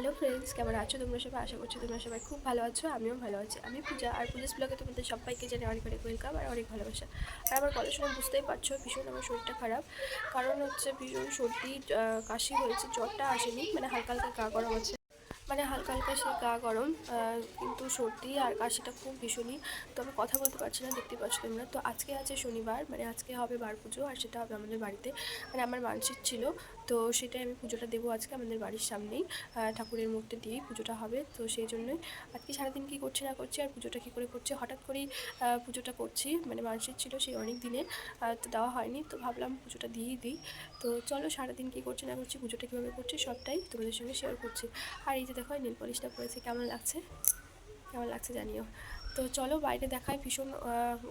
Hello friends, কেমন আছো? তোমরা সবাই আশা করছ তোমরা সবাই খুব ভালো আছো, আমিও ভালো আছি। আমি পূজা আর পুলিশ ব্লগে তোমাদের সবাইকে জানি অনেক অনেক ওয়েলকাম আর অনেক ভালোবাসা। আর আমার কথা শুনে বুঝতেই পারছ, ভীষণ আমার শরীরটা খারাপ। কারণ হচ্ছে ভীষণ সর্দি কাশি হয়েছে, জ্বরটা আসেনি মানে হালকা হালকা গা গরম আছে। মানে হালকা হালকা সে গা গরম কিন্তু সর্দি আর কাশিটা খুব ভীষণই। তো আমি কথা বলতে পারছি না, দেখতে পাচ্ছ তোমরা। তো আজকে আছে শনিবার মানে আজকে হবে বার পুজো আর সেটা হবে আমাদের বাড়িতে। মানে আমার মানসিক ছিল, তো সেটাই আমি পুজোটা দেবো আজকে আমাদের বাড়ির সামনেই। ঠাকুরের মূর্তি দিয়েই পুজোটা হবে, তো সেই জন্যই। আজকে সারাদিন কী করছি না করছি আর পুজোটা কী করে করছি, হঠাৎ করেই পুজোটা করছি মানে মানসিক ছিল সেই অনেক দিনে তো দেওয়া হয়নি, তো ভাবলাম পুজোটা দিয়েই দিই। তো চলো সারাদিন কী করছি না করছি, পুজোটা কীভাবে করছি, সবটাই তোমাদের সঙ্গে শেয়ার করছি। আর এই যে দেখো নীল পলিশটা পরেছে। কেমন লাগছে? কেমন লাগছে জানিও। তো চলো বাইরে দেখায় ভীষণ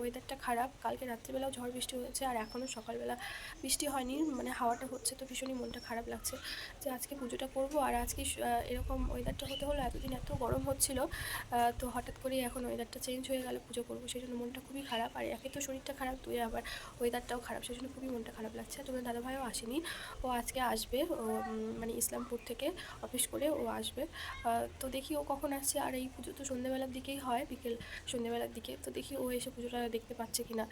ওয়েদারটা খারাপ। কালকে রাত্রিবেলাও ঝড় বৃষ্টি হয়েছে আর এখনও সকালবেলা বৃষ্টি হয়নি মানে হাওয়াটা হচ্ছে তো ভীষণই মনটা খারাপ লাগছে যে আজকে পুজোটা করব। আর আজকে এরকম ওয়েদারটা হতে হলো এতদিন এত গরম হচ্ছিল তো হঠাৎ করেই এখন ওয়েদারটা চেঞ্জ হয়ে গেল, পুজো করব সেই জন্য মনটা খুবই খারাপ। আর একে তো শরীরটা খারাপ, তুই আবার ওয়েদারটাও খারাপ সেই জন্য খুবই মনটা খারাপ লাগছে। তোমার দাদাভাইও আসেনি, ও আজকে আসবে, ও মানে ইসলামপুর থেকে অফিস করে ও আসবে। তো দেখি ও কখন আসছে, আর এই পুজো তো সন্ধ্যেবেলার দিকেই হয়, বিকেল সন্ধ্যেবেলার দিকে। তো দেখি ও এসে পুজোটা দেখতে পাচ্ছে কি না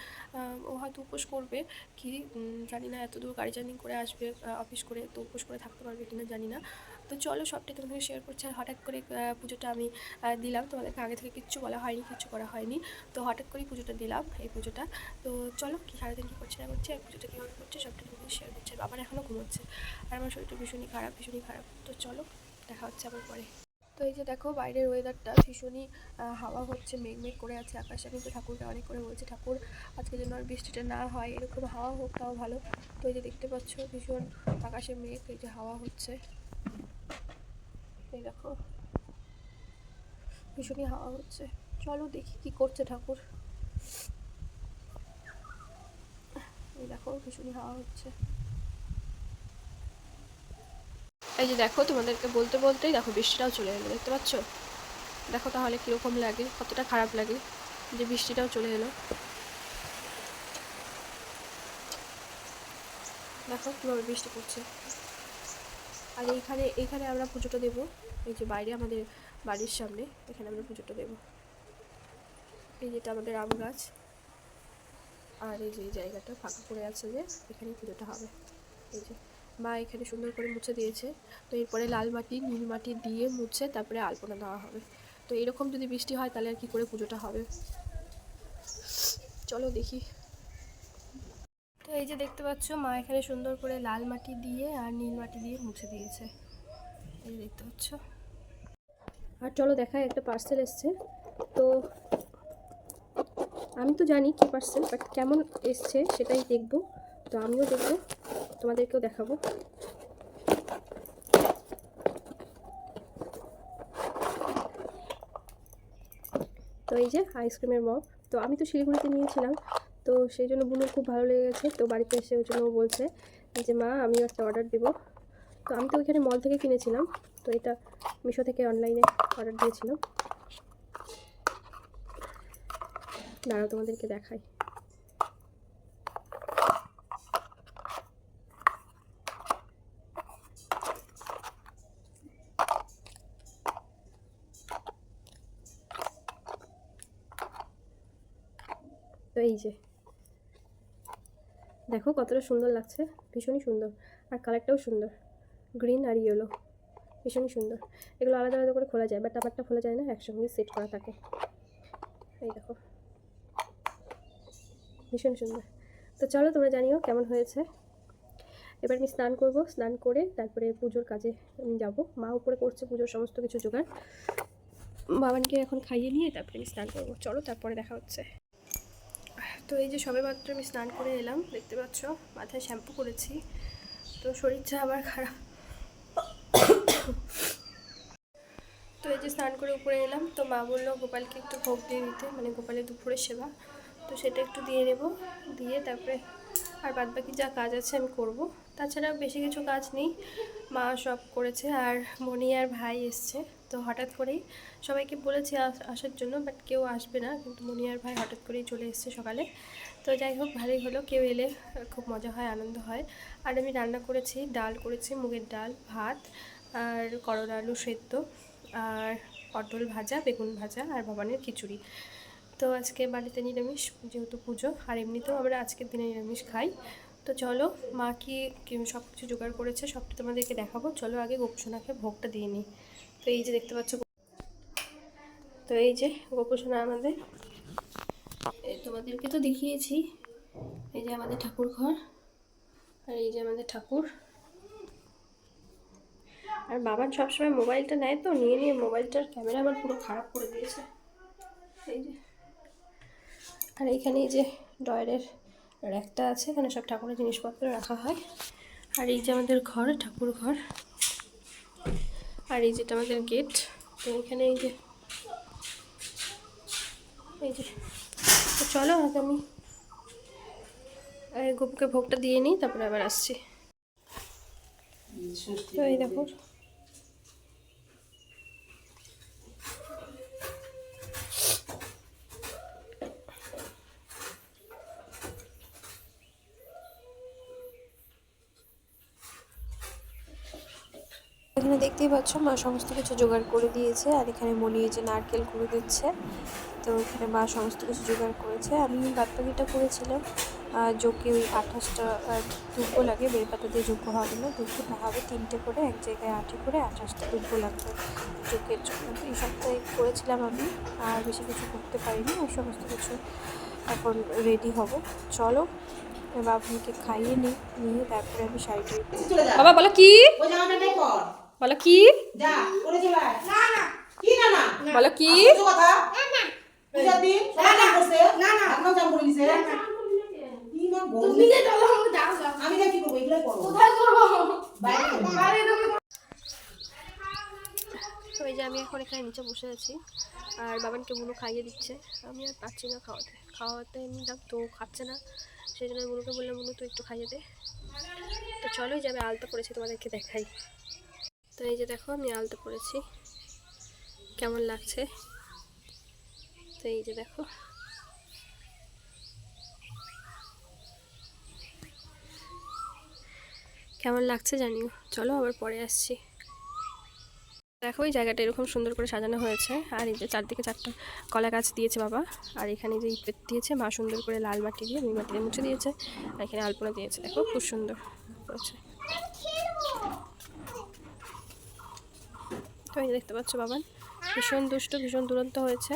ও হয়তো উপোস করবে কি জানি না, এত দূর গাড়ি জার্নি করে আসবে অফিস করে তো উপোস করে থাকতে পারবে কিনা জানি না। তো চলো সবটাই তোমাদের শেয়ার করছি। আর হঠাৎ করে পুজোটা আমি দিলাম। তোমাদেরকে আগে থেকে কিচ্ছু বলা হয়নি, কিচ্ছু করা হয়নি। তো হঠাৎ করেই পুজোটা দিলাম, এই পুজোটা। তো চলো কি সারাদিন কী করছি, না করছি আর পুজোটা কীভাবে করছি, সবটা তোমাদের শেয়ার করছি। বাবার এখনও ঘুমোচ্ছে। আর আমার শরীরটা ভীষণই খারাপ ভীষণই খারাপ। তো চলো, দেখা হচ্ছে আবার পরে। তো এই যে দেখো বাইরের ওয়েদারটা ভীষণই হাওয়া হচ্ছে, মেঘ মেঘ করে আছে আকাশে। কিন্তু ঠাকুরকে অনেক করে বলছে, ঠাকুর, আজকে যেন আর বৃষ্টিটা না হয়, এরকম হাওয়া হোক, তাও ভালো। তো এই যে দেখতে পাচ্ছ, ভীষণ আকাশে মেঘ, এই যে হাওয়া হচ্ছে। এই দেখো, ভীষণই হাওয়া হচ্ছে। চলো দেখি কি করছে ঠাকুর। এই দেখো, ভীষণই হাওয়া হচ্ছে। এই যে দেখো, তোমাদেরকে বলতে বলতেই দেখো বৃষ্টিটাও চলে এলো, দেখতে পাচ্ছ? দেখো তাহলে কীরকম লাগে, কতটা খারাপ লাগে যে বৃষ্টিটাও চলে এলো। দেখো কীভাবে বৃষ্টি পড়ছে। আর এইখানে এইখানে আমরা পুজোটা দেবো, এই যে বাইরে আমাদের বাড়ির সামনে, এখানে আমরা পুজোটা দেবো। এই যেটা আমাদের আম গাছ, আর এই যে জায়গাটা ফাঁকা পড়ে আছে যে এখানে পুজোটা হবে। এই যে মা এখানে সুন্দর করে মুছে দিয়েছে। তো এরপরে লাল মাটি, নীল মাটি দিয়ে মুছে তারপরে আলপনা দেওয়া হবে। তো এরকম যদি বৃষ্টি হয় তাহলে আর কি করে পুজোটা হবে? চলো দেখি। তো এই যে দেখতে পাচ্ছ, মা এখানে সুন্দর করে লাল মাটি দিয়ে আর নীল মাটি দিয়ে মুছে দিয়েছে। এই দেখতে পাচ্ছ। আর চলো দেখায় একটা পার্সেল এসছে। তো আমি তো জানি কি পার্সেল বাট কেমন এসছে সেটাই দেখব। তো আমিও দেখব, তোমাদেরকেও দেখাবো। তো এই যে আইসক্রিমের মগ। তো আমি তো শিলিগুড়িতে নিয়েছিলাম, তো সেই জন্য বুনুর খুব ভালো লেগে গেছে। তো বাড়িতে এসে ওই জন্য বলছে যে, মা, আমিও একটা অর্ডার দেবো। তো আমি তো ওইখানে মল থেকে কিনেছিলাম, তো এটা মিশো থেকে অনলাইনে অর্ডার দিয়েছিলাম। দাঁড়াও তোমাদেরকে দেখাই। তো এই যে। দেখো কতটা সুন্দর লাগছে, ভীষণই সুন্দর। আর কালারটাও সুন্দর। গ্রিন আর ইয়েলো ভীষণই সুন্দর। এগুলো আলাদা আলাদা করে খোলা যায় বাট আমারটা খোলা যায় না, একসঙ্গে সেট করা থাকে। এই দেখো। ভীষণ সুন্দর। তো চলো তোমরা জানিও কেমন হয়েছে। এবার আমি স্নান করব, স্নান করে তারপরে পুজোর কাজে আমি যাব। মা উপরে করছে পুজোর সমস্ত কিছু জোগাড়। বাবানকে এখন খাইয়ে নিয়ে তারপরে আমি স্নান করব। চলো তারপরে দেখা হচ্ছে। তো এই যে সবে মাত্র আমি স্নান করে এলাম, দেখতে পাচ্ছ, মাথায় শ্যাম্পু করেছি। তো শরীরটা আবার খারাপ। তো এই যে স্নান করে উপরে এলাম, তো মা বলল গোপালকে একটু ভোগ দিয়ে দিতে মানে গোপালের দুপুরের সেবা। তো সেটা একটু দিয়ে নেব, দিয়ে তারপরে আর বাদ বাকি যা কাজ আছে আমি করব। তাছাড়া বেশি কিছু কাজ নেই, মা সব করেছে, আর মনি আর ভাই এসছে। তো হঠাৎ করেই সবাইকে বলেছি আস- আসার জন্য বাট কেউ আসবে না। কিন্তু মনি আর ভাই হঠাৎ করেই চলে এসছে সকালে। তো যাই হোক, ভালোই হলো। কেউ এলে খুব মজা হয়, আনন্দ হয়। আর আমি রান্না করেছি, ডাল করেছি, মুগের ডাল, ভাত, আর করলা আলু সেদ্ধ, আর পটল ভাজা, বেগুন ভাজা, আর ভবানের খিচুড়ি। তো আজকে বাড়িতে নিরামিষ, যেহেতু পুজো, আর এমনিতেও আমরা আজকের দিনে নিরামিষ খাই। তো চলো, মা কি- সব কিছু জোগাড় করেছে, সবটা তোমাদেরকে দেখাবো। চলো আগে গোপসোনাকে ভোগটা দিয়ে নিই। তো এই যে দেখতে পাচ্ছ তো এই যে গোপসোনা আমাদের। তোমাদেরকে তো দেখিয়েছি। এই যে আমাদের ঠাকুর ঘর আর এই যে আমাদের ঠাকুর। আর বাবান সবসময় মোবাইলটা নেয় তো, নিয়ে নিয়ে মোবাইলটার ক্যামেরা আমার পুরো খারাপ করে দিয়েছে। এই যে। আর এইখানে এই যে ডয়ারের র্যাকটা আছে, এখানে সব ঠাকুরের জিনিসপত্র রাখা হয়। আর এই যে আমাদের ঘর, ঠাকুর ঘর। আর এই যেটা আমাদের গেট তো এখানে এই যে এই যে, তো চলো আগামী গোপুকে ভোগটা দিয়ে নিই, তারপরে আবার আসছি। তো এই দেখো এখানে দেখতেই পাচ্ছ মা সমস্ত কিছু জোগাড় করে দিয়েছে। আর এখানে মনি এই যে নারকেল করে দিচ্ছে তো এখানে মা সমস্ত কিছু জোগাড় করেছে। আমি বাদবাকিটা করেছিলাম। আর যোগে ওই আঠাশটা দুব্বো লাগে বেলপাতা দিয়ে যোগ্য হবে না দুব্বোটা হবে তিনটে করে এক জায়গায় আটে করে আঠাশটা দুব্বো লাগবে যোগের জন্য। তো এই সপ্তাহে করেছিলাম আমি আর বেশি কিছু করতে পারিনি। আর সমস্ত কিছু এখন রেডি হব। চলো বাবুকে খাইয়ে নিই নিয়ে তারপরে আমি শাড়িটা বাবা বলো কি? বলো কি? যা করে চলে আয়। না না। কি না না? বলো কি? করছে? চলো তো এই যে আমি এখন এখানে নিচে বসে আছি। আর বাবানকে বুনো খাইয়ে দিচ্ছে। আমি আর পাচ্ছি না খাওয়াতে। খাওয়াতে আমি তো খাচ্ছে না। সেই জন্য বুনুকে বললাম বুনু তো একটু খাইয়ে দে। তো চলোই যাবে আলতা পড়েছি তোমাদেরকে দেখাই। তো এই যে দেখো, আমি আলতা পড়েছি কেমন লাগছে? তো এই যে দেখো। কেমন লাগছে জানিও? চলো আবার পরে আসছি। দেখো, এই জায়গাটা এরকম সুন্দর করে সাজানো হয়েছে। আর এই যে চারদিকে চারটা কলা গাছ দিয়েছে বাবা। আর এখানে যে ইট দিয়েছে, মা সুন্দর করে লাল মাটি দিয়ে মাটি মুছে দিয়েছে। আর এখানে আলপনা দিয়েছে। দেখো, খুব সুন্দর করেছে। দুষ্ট হয়ে দেখতে পাচ্ছ বাবান। ভীষণ দুষ্ট ভীষণ দুরন্ত হয়েছে।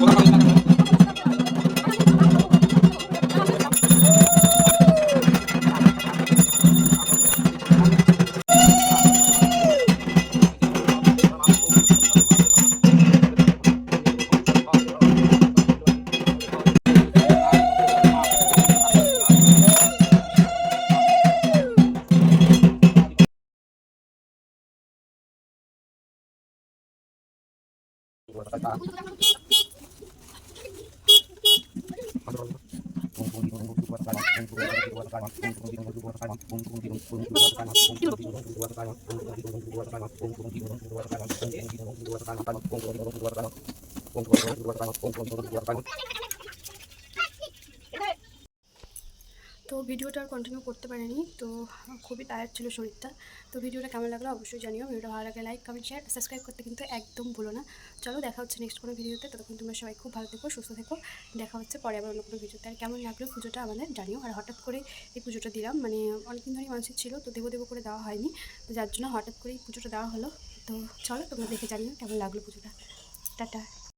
Gracias. খেলব তো ওই বাড়ি বিকাল বিকাল তো ভিডিওটা আর কন্টিনিউ করতে পারিনি, তো খুবই টায়ার্ড ছিল শরীরটা। তো ভিডিওটা কেমন লাগল অবশ্যই জানিও, ভিডিওটা ভালো লাগে লাইক কমেন্ট শেয়ার সাবস্ক্রাইব করতে কিন্তু একদম ভুলো না। চলো দেখা হচ্ছে নেক্সট কোনো ভিডিওতে, ততক্ষণ তোমরা সবাই খুব ভালো থেকো, সুস্থ থেকো, দেখা হচ্ছে পরে আবার অন্য কোনো ভিডিওতে। আর কেমন লাগল পুজোটা আমাদের জানিও, আর হঠাৎ করে এই পুজোটা দিলাম মানে অনেকদিন ধরেই মানুষের ছিল, তো দেবো দেবো করে দেওয়া হয়নি, তো যার জন্য হঠাৎ করে এই পুজোটা দেওয়া হলো। তো চলো তোমরা দেখে জানিও কেমন লাগল পুজোটা। টাটা।